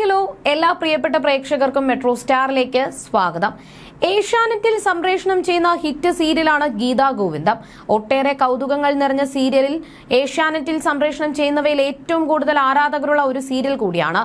Hello എല്ലാ പ്രിയപ്പെട്ട പ്രേക്ഷകർക്കും മെട്രോ സ്റ്റാറിലേക്ക് സ്വാഗതം. ഏഷ്യാനെറ്റിൽ സംപ്രേഷണം ചെയ്യുന്ന ഹിറ്റ് സീരിയലാണ് ഗീതാ ഗോവിന്ദം. ഒട്ടേറെ കൗതുകങ്ങൾ നിറഞ്ഞ സീരിയലിൽ ഏഷ്യാനെറ്റിൽ സംപ്രേഷണം ചെയ്യുന്നവയിൽ ഏറ്റവും കൂടുതൽ ആരാധകരുള്ള ഒരു സീരിയൽ കൂടിയാണ്.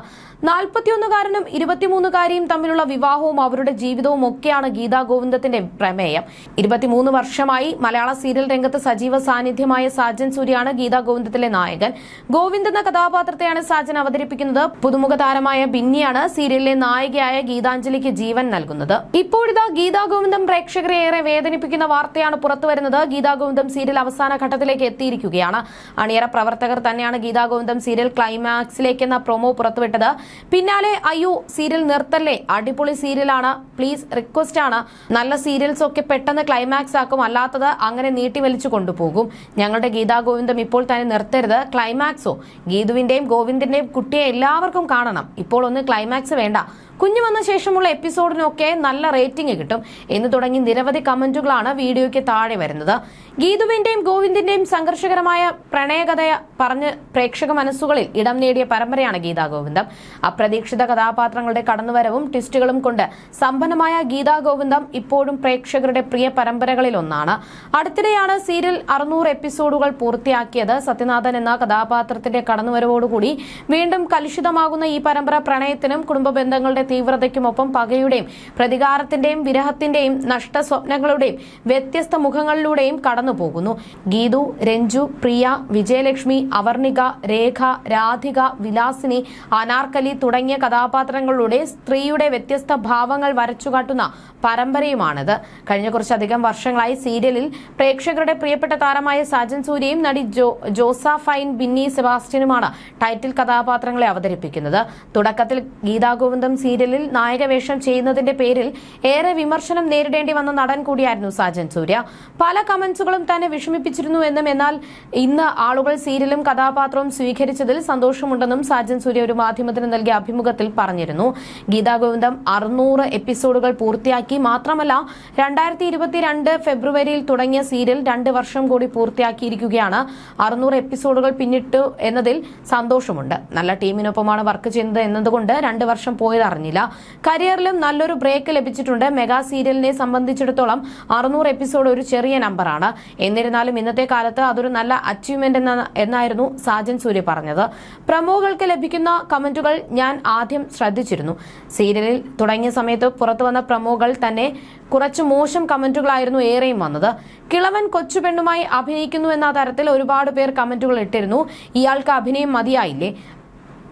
നാൽപ്പത്തിയൊന്നുകാരനും ഇരുപത്തിമൂന്നുകാരിയും തമ്മിലുള്ള വിവാഹവും അവരുടെ ജീവിതവും ഒക്കെയാണ് ഗീതാ ഗോവിന്ദത്തിന്റെ പ്രമേയം. ഇരുപത്തിമൂന്ന് വർഷമായി മലയാള സീരിയൽ രംഗത്ത് സജീവ സാന്നിധ്യമായ സാജൻ സൂര്യാണ് ഗീതാ ഗോവിന്ദത്തിലെ നായകൻ. ഗോവിന്ദ് എന്ന കഥാപാത്രത്തെയാണ് സാജൻ അവതരിപ്പിക്കുന്നത്. പുതുമുഖ താരമായ ബിന്നിയാണ് സീരിയലിലെ നായികയായ ഗീതാഞ്ജലിക്ക് ജീവൻ നൽകുന്നത്. ഇപ്പോഴിതാ ഗീതാ ഗോവിന്ദം പ്രേക്ഷകരെ ഏറെ വേദനിപ്പിക്കുന്ന വാർത്തയാണ് പുറത്തുവരുന്നത്. ഗീതാ ഗോവിന്ദം സീരിയൽ അവസാന ഘട്ടത്തിലേക്ക് എത്തിയിരിക്കുകയാണ്. അണിയറ പ്രവർത്തകർ തന്നെയാണ് ഗീതാ ഗോവിന്ദം സീരിയൽ ക്ലൈമാക്സിലേക്കെന്ന പ്രൊമോ പുറത്തുവിട്ടത്. പിന്നാലെ അയ്യോ സീരിയൽ നിർത്തല്ലേ? അടിപൊളി സീരിയലാണ്. പ്ലീസ് റിക്വസ്റ്റ് ആണ്. നല്ല സീരിയൽസ് ഒക്കെ പെട്ടെന്ന് ക്ലൈമാക്സ് ആക്കും. അല്ലാത്തത് അങ്ങനെ നീട്ടി വലിച്ചു കൊണ്ടുപോകും. ഞങ്ങളുടെ ഗീതാ ഗോവിന്ദം ഇപ്പോൾ തന്നെ നിർത്തരുത്. ക്ലൈമാക്സോ ഗീതുവിന്റെയും ഗോവിന്ദന്റെയും കുട്ടിയെ എല്ലാവർക്കും കാണണം. ഇപ്പോൾ ഒന്ന് ക്ലൈമാക്സ് വേണ്ട. കുഞ്ഞു വന്ന ശേഷമുള്ള എപ്പിസോഡിനൊക്കെ നല്ല റേറ്റിംഗ് കിട്ടും. എന്ന് തുടങ്ങി നിരവധി കമന്റുകളാണ് വീഡിയോയ്ക്ക് താഴെ വരുന്നത്. ഗീതുവിന്റെയും ഗോവിന്ദിന്റെയും സംഘർഷകരമായ പ്രണയകഥ പറഞ്ഞ് പ്രേക്ഷക മനസ്സുകളിൽ ഇടം നേടിയ പരമ്പരയാണ് ഗീതാ ഗോവിന്ദം. അപ്രതീക്ഷിത കഥാപാത്രങ്ങളുടെ കടന്നുവരവും ട്വിസ്റ്റുകളും കൊണ്ട് സമ്പന്നമായ ഗീതാ ഗോവിന്ദം ഇപ്പോഴും പ്രേക്ഷകരുടെ പ്രിയ പരമ്പരകളിൽ ഒന്നാണ്. അടുത്തിടെയാണ് സീരിയൽ അറുന്നൂറ് എപ്പിസോഡുകൾ പൂർത്തിയാക്കിയത്. സത്യനാഥൻ എന്ന കഥാപാത്രത്തിന്റെ കടന്നുവരവോടുകൂടി വീണ്ടും കലുഷിതമാകുന്ന ഈ പരമ്പര പ്രണയത്തിനും കുടുംബ ബന്ധങ്ങളുടെ തീവ്രതയ്ക്കുമൊപ്പം പകയുടെയും പ്രതികാരത്തിന്റെയും വിരഹത്തിന്റെയും നഷ്ടസ്വപ്നങ്ങളുടെയും വ്യത്യസ്ത മുഖങ്ങളിലൂടെയും കടന്നുപോകുന്നു. ഗീതു രഞ്ജു പ്രിയ വിജയലക്ഷ്മി അവർണിക രേഖ രാധിക വിലാസിനി അനാർക്കലി തുടങ്ങിയ കഥാപാത്രങ്ങളുടെ സ്ത്രീയുടെ വ്യത്യസ്ത ഭാവങ്ങൾ വരച്ചുകാട്ടുന്ന പരമ്പരയുമാണിത്. കഴിഞ്ഞ കുറച്ചധികം വർഷങ്ങളായി സീരിയലിൽ പ്രേക്ഷകരുടെ പ്രിയപ്പെട്ട താരമായ സാജൻ സൂര്യയും നടി ജോ ജോസഫൈൻ ബിന്നി സെബാസ്റ്റ്യനുമാണ് ടൈറ്റിൽ കഥാപാത്രങ്ങളെ അവതരിപ്പിക്കുന്നത്. തുടക്കത്തിൽ ഗീതാ ഗോവിന്ദം സീരിയലിൽ നായകവേഷം ചെയ്യുന്നതിന്റെ പേരിൽ ഏറെ വിമർശനം നേരിടേണ്ടി വന്ന നടൻ കൂടിയായിരുന്നു സാജൻ സൂര്യ. പല കമന്റ്സുകളും തന്നെ വിഷമിപ്പിച്ചിരുന്നു എന്നും എന്നാൽ ഇന്ന് ആളുകൾ സീരിയലും കഥാപാത്രവും സ്വീകരിച്ചതിൽ സന്തോഷമുണ്ടെന്നും സാജൻ സൂര്യ ഒരു മാധ്യമത്തിന് നൽകിയ അഭിമുഖത്തിൽ പറഞ്ഞിരുന്നു. ഗീതാഗോവിന്ദം അറുന്നൂറ് എപ്പിസോഡുകൾ പൂർത്തിയാക്കി മാത്രമല്ല രണ്ടായിരത്തി ഇരുപത്തിരണ്ട് ഫെബ്രുവരിയിൽ തുടങ്ങിയ സീരിയൽ രണ്ട് വർഷം കൂടി പൂർത്തിയാക്കിയിരിക്കുകയാണ്. അറുന്നൂറ് എപ്പിസോഡുകൾ പിന്നിട്ടു എന്നതിൽ സന്തോഷമുണ്ട്. നല്ല ടീമിനൊപ്പമാണ് വർക്ക് ചെയ്യുന്നത് എന്നതുകൊണ്ട് രണ്ട് വർഷം പോയത് അറിഞ്ഞില്ല കരിയറിലും നല്ലൊരു ബ്രേക്ക് ലഭിച്ചിട്ടുണ്ട്. മെഗാ സീരിയലിനെ സംബന്ധിച്ചിടത്തോളം അറുന്നൂറ് എപ്പിസോഡ് ഒരു ചെറിയ നമ്പറാണ്. എന്നിരുന്നാലും ഇന്നത്തെ കാലത്ത് അതൊരു നല്ല അച്ചീവ്മെന്റ് എന്ന എന്നായിരുന്നു സാജൻ സൂര്യ പറഞ്ഞത്. പ്രമുഖകൾക്ക് ലഭിക്കുന്ന കമന്റുകൾ ഞാൻ ആദ്യം ശ്രദ്ധിച്ചിരുന്നു. സീരിയലിൽ തുടങ്ങിയ സമയത്ത് പുറത്തു വന്ന പ്രമുഖകൾ തന്നെ കുറച്ച് മോശം കമന്റുകളായിരുന്നു ഏറെയും വന്നത്. കിളവൻ കൊച്ചുപെണ്ണുമായി അഭിനയിക്കുന്നു എന്ന തരത്തിൽ ഒരുപാട് പേർ കമന്റുകൾ ഇട്ടിരുന്നു. ഇയാൾക്ക് അഭിനയം മതിയായില്ലേ?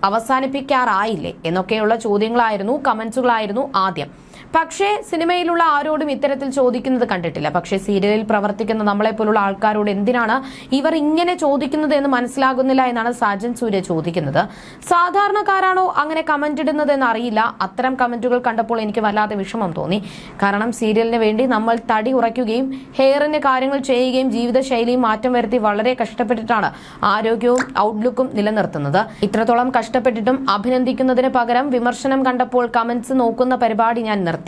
അവസാനിപ്പിക്കാറായില്ലേ? എന്നൊക്കെയുള്ള ചോദ്യങ്ങളായിരുന്നു കമന്റ്സുകളായിരുന്നു ആദ്യം. പക്ഷേ സിനിമയിലുള്ള ആരോടും ഇത്തരത്തിൽ ചോദിക്കുന്നത് കണ്ടിട്ടില്ല. പക്ഷേ സീരിയലിൽ പ്രവർത്തിക്കുന്ന നമ്മളെ പോലുള്ള ആൾക്കാരോട് എന്തിനാണ് ഇവർ ഇങ്ങനെ ചോദിക്കുന്നത് എന്ന് മനസ്സിലാകുന്നില്ല എന്നാണ് സാജൻ സൂര്യ ചോദിക്കുന്നത്. സാധാരണക്കാരാണോ അങ്ങനെ കമന്റ് ഇടുന്നത് അറിയില്ല. അത്തരം കമന്റുകൾ കണ്ടപ്പോൾ എനിക്ക് വല്ലാതെ വിഷമം തോന്നി. കാരണം സീരിയലിന് വേണ്ടി നമ്മൾ തടി ഉറയ്ക്കുകയും ഹെയറിന് കാര്യങ്ങൾ ചെയ്യുകയും ജീവിതശൈലിയും മാറ്റം വരുത്തി വളരെ കഷ്ടപ്പെട്ടിട്ടാണ് ആരോഗ്യവും ഔട്ട്ലുക്കും നിലനിർത്തുന്നത്. ഇത്രത്തോളം കഷ്ടപ്പെട്ടിട്ടും അഭിനന്ദിക്കുന്നതിന് പകരം വിമർശനം കണ്ടപ്പോൾ കമന്റ്സ് നോക്കുന്ന പരിപാടി ഞാൻ നിർത്തി.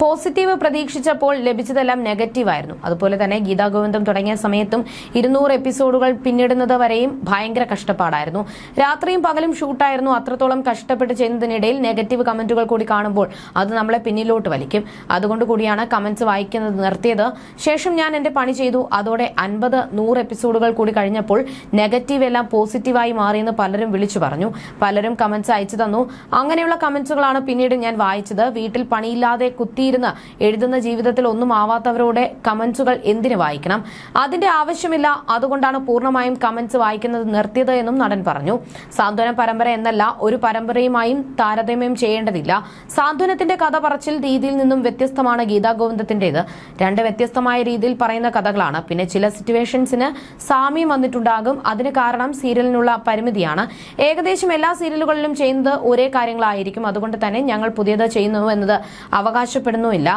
പോസിറ്റീവ് പ്രതീക്ഷിച്ചപ്പോൾ ലഭിച്ചതെല്ലാം നെഗറ്റീവായിരുന്നു. അതുപോലെ തന്നെ ഗീതാ ഗോവിന്ദം തുടങ്ങിയ സമയത്തും ഇരുന്നൂറ് എപ്പിസോഡുകൾ പിന്നിടുന്നത് വരെയും ഭയങ്കര കഷ്ടപ്പാടായിരുന്നു. രാത്രിയും പകലും ഷൂട്ടായിരുന്നു. അത്രത്തോളം കഷ്ടപ്പെട്ട് ചെയ്യുന്നതിനിടയിൽ നെഗറ്റീവ് കമന്റുകൾ കൂടി കാണുമ്പോൾ അത് നമ്മളെ പിന്നിലോട്ട് വലിക്കും. അതുകൊണ്ട് കൂടിയാണ് കമന്റ്സ് വായിക്കുന്നത് നിർത്തിയത്. ശേഷം ഞാൻ എന്റെ പണി ചെയ്തു. അതോടെ അൻപത് നൂറ് എപ്പിസോഡുകൾ കൂടി കഴിഞ്ഞപ്പോൾ നെഗറ്റീവ് എല്ലാം പോസിറ്റീവായി മാറിയെന്ന് പലരും വിളിച്ചു പറഞ്ഞു. പലരും കമന്റ്സ് അയച്ചു തന്നു. അങ്ങനെയുള്ള കമന്റ്സുകളാണ് പിന്നീട് ഞാൻ വായിച്ചത്. വീട്ടിൽ പണിയില്ലാതെ കുത്തിയിരുന്ന് എഴുതുന്ന ജീവിതത്തിൽ ഒന്നും ആവാത്തവരോടെ കമന്റ്സുകൾ എന്തിനു വായിക്കണം? അതിന്റെ ആവശ്യമില്ല. അതുകൊണ്ടാണ് പൂർണമായും കമന്റ്സ് വായിക്കുന്നത് നിർത്തിയത് എന്നും നടൻ പറഞ്ഞു. സാന്ത്വന പരമ്പര എന്നല്ല ഒരു പരമ്പരയുമായും താരതമ്യം ചെയ്യേണ്ടതില്ല. സാന്ത്വനത്തിന്റെ കഥ പറച്ചിൽ രീതിയിൽ നിന്നും വ്യത്യസ്തമാണ് ഗീതാ ഗോവിന്ദത്തിന്റേത്. രണ്ട് വ്യത്യസ്തമായ രീതിയിൽ പറയുന്ന കഥകളാണ്. പിന്നെ ചില സിറ്റുവേഷൻസിന് സാമ്യം വന്നിട്ടുണ്ടാകും. അതിന് കാരണം സീരിയലിനുള്ള പരിമിതിയാണ്. ഏകദേശം എല്ലാ സീരിയലുകളിലും ചെയ്യുന്നത് ഒരേ കാര്യങ്ങളായിരിക്കും. അതുകൊണ്ട് തന്നെ ഞങ്ങൾ പുതിയത് ചെയ്യുന്നു എന്നത് അവകാശപ്പെടുന്നുമില്ല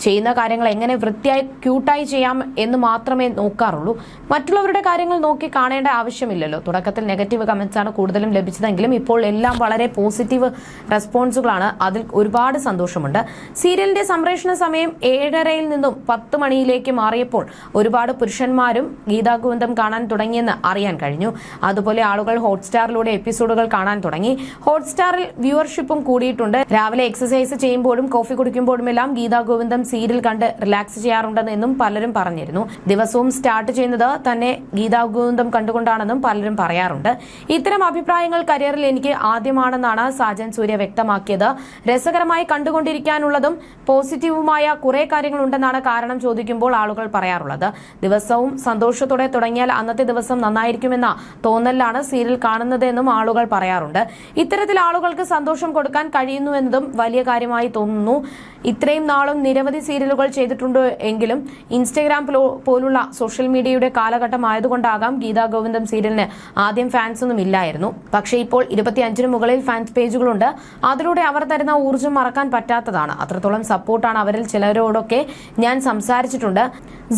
ചെയ്യുന്ന കാര്യങ്ങൾ എങ്ങനെ വൃത്തിയായി ക്യൂട്ടായി ചെയ്യാം എന്ന് മാത്രമേ നോക്കാറുള്ളൂ. മറ്റുള്ളവരുടെ കാര്യങ്ങൾ നോക്കി കാണേണ്ട ആവശ്യമില്ലല്ലോ. തുടക്കത്തിൽ നെഗറ്റീവ് കമന്റ്സ് ആണ് കൂടുതലും ലഭിച്ചതെങ്കിലും ഇപ്പോൾ എല്ലാം വളരെ പോസിറ്റീവ് റെസ്പോൺസുകളാണ് അതിൽ ഒരുപാട് സന്തോഷമുണ്ട്. സീരിയലിന്റെ സംപ്രേഷണ സമയം ഏഴരയിൽ നിന്നും പത്ത് മണിയിലേക്ക് മാറിയപ്പോൾ ഒരുപാട് പുരുഷന്മാരും ഗീതാഗോവിന്ദം കാണാൻ തുടങ്ങിയെന്ന് അറിയാൻ കഴിഞ്ഞു. അതുപോലെ ആളുകൾ ഹോട്ട്സ്റ്റാറിലൂടെ എപ്പിസോഡുകൾ കാണാൻ തുടങ്ങി. ഹോട്ട്സ്റ്റാറിൽ വ്യൂവർഷിപ്പും കൂടിയിട്ടുണ്ട്. രാവിലെ എക്സസൈസ് ചെയ്യുമ്പോഴും കോഫി കുടിക്കുമ്പോഴുമെല്ലാം ഗീതാഗോവിന്ദം സീരിയൽ കണ്ട് റിലാക്സ് ചെയ്യാറുണ്ടെന്നും പലരും പറഞ്ഞിരുന്നു. ദിവസവും സ്റ്റാർട്ട് ചെയ്യുന്നത് തന്നെ ഗീതാഗോവിന്ദം കണ്ടുകൊണ്ടാണെന്നും പലരും പറയാറുണ്ട്. ഇത്തരം അഭിപ്രായങ്ങൾ കരിയറിൽ എനിക്ക് ആദ്യമാണെന്നാണ് സാജൻ സൂര്യ വ്യക്തമാക്കിയത്. രസകരമായി കണ്ടുകൊണ്ടിരിക്കാനുള്ളതും പോസിറ്റീവുമായ കുറെ കാര്യങ്ങളുണ്ടെന്നാണ് കാരണം ചോദിക്കുമ്പോൾ ആളുകൾ പറയാറുള്ളത്. ദിവസവും സന്തോഷത്തോടെ തുടങ്ങിയാൽ അന്നത്തെ ദിവസം നന്നായിരിക്കുമെന്ന തോന്നലാണ് സീരിയൽ കാണുന്നതെന്നും ആളുകൾ പറയാറുണ്ട്. ഇത്തരത്തിൽ ആളുകൾക്ക് സന്തോഷം കൊടുക്കാൻ കഴിയുന്നുവെന്നതും വലിയ കാര്യമായി തോന്നുന്നു. ഇത്രയും നാളും നിരവധി സീരിയലുകൾ ചെയ്തിട്ടുണ്ട് എങ്കിലും ഇൻസ്റ്റഗ്രാം പോലുള്ള സോഷ്യൽ മീഡിയയുടെ കാലഘട്ടം കാലഘട്ടമായതുകൊണ്ടാകാം ഗീതാ ഗോവിന്ദം സീരിയലിന് ആദ്യം ഫാൻസ് ഒന്നും ഇല്ലായിരുന്നു. പക്ഷേ ഇപ്പോൾ ഇരുപത്തിയഞ്ചിന് മുകളിൽ ഫാൻസ് പേജുകളുണ്ട് അതിലൂടെ അവർ തരുന്ന ഊർജം മറക്കാൻ പറ്റാത്തതാണ്. അത്രത്തോളം സപ്പോർട്ടാണ് അവരിൽ ചിലരോടൊക്കെ ഞാൻ സംസാരിച്ചിട്ടുണ്ട്.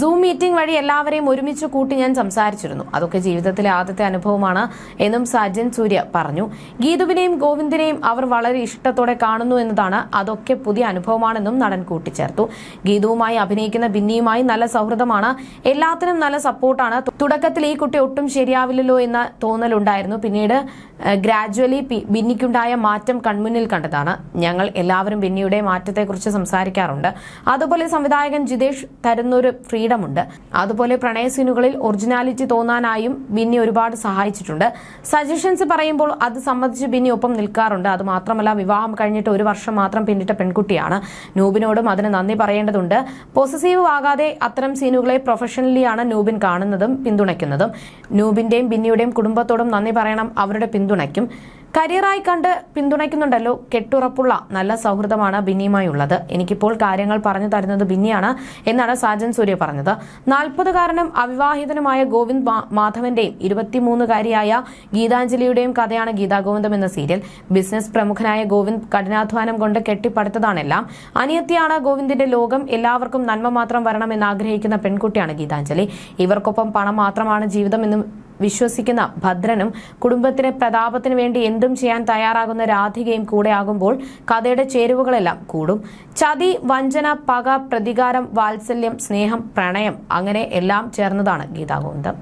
സൂം മീറ്റിംഗ് വഴി എല്ലാവരെയും ഒരുമിച്ച് കൂട്ടി ഞാൻ സംസാരിച്ചിരുന്നു. അതൊക്കെ ജീവിതത്തിലെ ആദ്യത്തെ അനുഭവമാണ് എന്നും സജ്ജൻ സൂര്യ പറഞ്ഞു. ഗീതുവിനെയും ഗോവിന്ദിനെയും അവർ വളരെ ഇഷ്ടത്തോടെ കാണുന്നു എന്നതാണ് അതൊക്കെ പുതിയ അനുഭവമാണെന്നും നടൻ കൂട്ടിച്ചേർത്തു. ഗീതുവുമായി അഭിനയിക്കുന്ന ബിന്നിയുമായി നല്ല സൗഹൃദമാണ്. എല്ലാത്തിനും നല്ല സപ്പോർട്ടാണ് തുടക്കത്തിൽ ഈ കുട്ടി ഒട്ടും ശരിയാവില്ലല്ലോ എന്ന തോന്നലുണ്ടായിരുന്നു. പിന്നീട് ഗ്രാജുവലി ബിന്നിക്കുണ്ടായ മാറ്റം കൺമുന്നിൽ കണ്ടതാണ്. ഞങ്ങൾ എല്ലാവരും ബിന്നിയുടെ മാറ്റത്തെക്കുറിച്ച് സംസാരിക്കാറുണ്ട്. അതുപോലെ സംവിധായകൻ ജിതേഷ് തരുന്നൊരു ഫ്രീഡമുണ്ട്. അതുപോലെ പ്രണയ സീനുകളിൽ ഒറിജിനാലിറ്റി തോന്നാനായും ബിന്നി ഒരുപാട് സഹായിച്ചിട്ടുണ്ട്. സജഷൻസ് പറയുമ്പോൾ അത് സംബന്ധിച്ച് ബിന്നി ഒപ്പം നിൽക്കാറുണ്ട്. അത് മാത്രമല്ല വിവാഹം കഴിഞ്ഞിട്ട് ഒരു വർഷം മാത്രം പിന്നിട്ട പെൺകുട്ടിയാണ്. നൂബിനോടും അതിന് നന്ദി പറയേണ്ടതുണ്ട്. പോസസീവ് ആകാതെ അത്തരം സീനുകളെ പ്രൊഫഷണലിയാണ് നൂബിൻ കാണുന്നതും പിന്തുണയ്ക്കുന്നതും. നൂബിന്റെയും ബിന്നിയുടെയും കുടുംബത്തോടും നന്ദി പറയണം. അവരുടെ പിന്തുണയ്ക്കും. കരിയറായി കണ്ട് പിന്തുണയ്ക്കുന്നുണ്ടല്ലോ. കെട്ടുറപ്പുള്ള നല്ല സൗഹൃദമാണ് ബിന്നിയുമായി ഉള്ളത് എനിക്കിപ്പോൾ കാര്യങ്ങൾ പറഞ്ഞു തരുന്നത് ബിന്നിയാണ് എന്നാണ് സാജൻ സൂര്യ പറഞ്ഞത്. നാൽപ്പതുകാരനും അവിവാഹിതനുമായ ഗോവിന്ദ് മാധവന്റെയും ഇരുപത്തിമൂന്നുകാരിയായ ഗീതാഞ്ജലിയുടെയും കഥയാണ് ഗീതാ ഗോവിന്ദം എന്ന സീരിയൽ. ബിസിനസ് പ്രമുഖനായ ഗോവിന്ദ് കഠിനാധ്വാനം കൊണ്ട് കെട്ടിപ്പടുത്തതാണെല്ലാം. അനിയത്തിയാണ് ഗോവിന്ദിന്റെ ലോകം. എല്ലാവർക്കും നന്മ മാത്രം വരണമെന്ന് ആഗ്രഹിക്കുന്ന പെൺകുട്ടിയാണ് ഗീതാഞ്ജലി. ഇവർക്കൊപ്പം പണം മാത്രമാണ് ജീവിതമെന്നും വിശ്വസിക്കുന്ന ഭദ്രനും കുടുംബത്തിന് പ്രതാപത്തിന് വേണ്ടി എന്തും ചെയ്യാൻ തയ്യാറാകുന്ന രാധികയും കൂടെയാകുമ്പോൾ കഥയുടെ ചേരുവകളെല്ലാം കൂടും. ചതി വഞ്ചന പക പ്രതികാരം വാത്സല്യം സ്നേഹം പ്രണയം അങ്ങനെ എല്ലാം ചേർന്നതാണ് ഗീതാഗോവിന്ദം.